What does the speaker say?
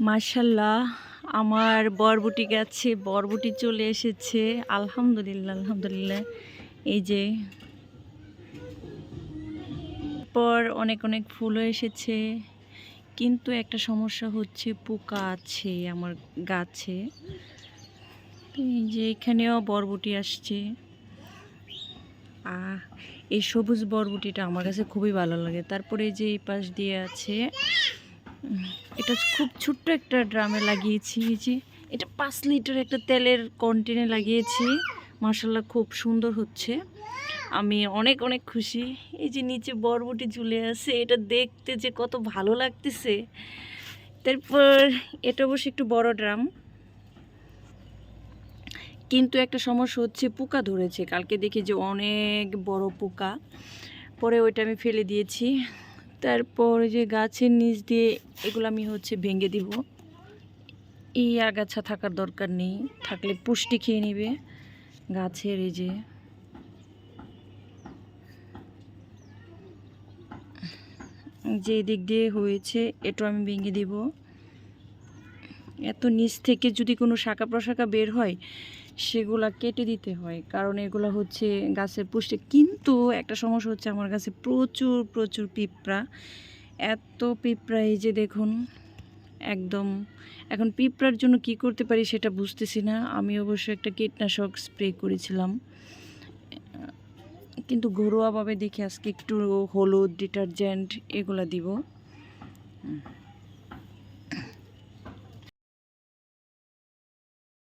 মার্শাল্লাহ আমার বরবটি গাছে, বরবটি চলে এসেছে। আলহামদুলিল্লাহ আলহামদুলিল্লাহ। এই যে, পর অনেক অনেক ফুলও এসেছে, কিন্তু একটা সমস্যা হচ্ছে পোকা আছে আমার গাছে। এই যে, এখানেও বরবটি আসছে। আহ, এই সবুজ বরবটিটা আমার কাছে খুবই ভালো লাগে। তারপরে যে, এই পাশ দিয়ে আছে এটা খুব ছোট্ট একটা ড্রামে লাগিয়েছি, এই যে। এটা পাঁচ লিটার একটা তেলের কন্টেনে লাগিয়েছি। মার্শাল্লাহ খুব সুন্দর হচ্ছে। আমি অনেক অনেক খুশি। এই যে নিচে বরবটি ঝুলে আছে, এটা দেখতে যে কত ভালো লাগতেছে। তারপর, এটা অবশ্য একটু বড় ড্রাম। কিন্তু একটা সমস্যা হচ্ছে, পোকা ধরেছে। কালকে দেখি যে অনেক বড় পোকা। পরে ওইটা আমি ফেলে দিয়েছি। তারপর যে গাছের নিচ দিয়ে এগুলো আমি হচ্ছে ভেঙে দিব। এই আগাছা থাকার দরকার নেই, থাকলে পুষ্টি খেয়ে নেবে গাছের এই যে। যে দিক দিয়ে হয়েছে এটা আমি ভেঙে দিব। এত নিচ থেকে যদি কোনো শাখা প্রশাখা বের হয়, সেগুলা কেটে দিতে হয়। কারণ এগুলো হচ্ছে গাছের পুষ্টি। কিন্তু একটা সমস্যা হচ্ছে আমার কাছে প্রচুর প্রচুর পিঁপড়া। এত পিঁপড়া এই যে দেখুন, একদম। এখন পিঁপড়ার জন্য কি করতে পারি সেটা বুঝতেছি না। আমি অবশ্য একটা কীটনাশক স্প্রে করেছিলাম। কিন্তু ঘরোয়াভাবে দেখি আজকে একটু হলুদ, ডিটারজেন্ট এগুলা দিব।